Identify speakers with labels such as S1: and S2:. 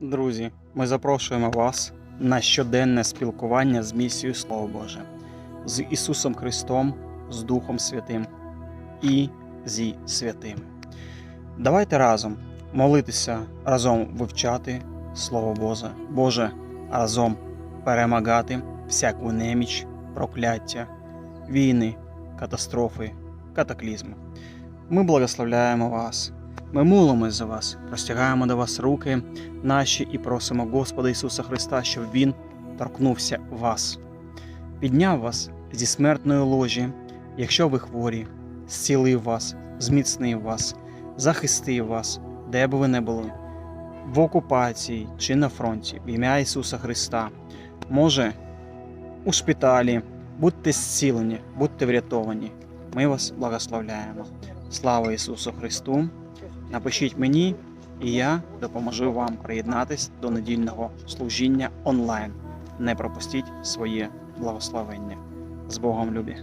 S1: Друзі, ми запрошуємо вас на щоденне спілкування з місією Слово Боже, з Ісусом Христом, з Духом Святим і зі святими. Давайте разом молитися, разом вивчати Слово Боже, Боже, разом перемагати всяку неміч, прокляття, війни, катастрофи, катаклізми. Ми благословляємо вас. Ми молимось за вас, простягаємо до вас руки наші і просимо Господа Ісуса Христа, щоб Він торкнувся вас, підняв вас зі смертної ложі, якщо ви хворі, зцілив вас, зміцнив вас, захистив вас, де б ви не були, в окупації чи на фронті, в ім'я Ісуса Христа. Може, у шпиталі, будьте зцілені, будьте врятовані. Ми вас благословляємо. Слава Ісусу Христу! Напишіть мені, і я допоможу вам приєднатись до недільного служіння онлайн. Не пропустіть своє благословення. З Богом любі!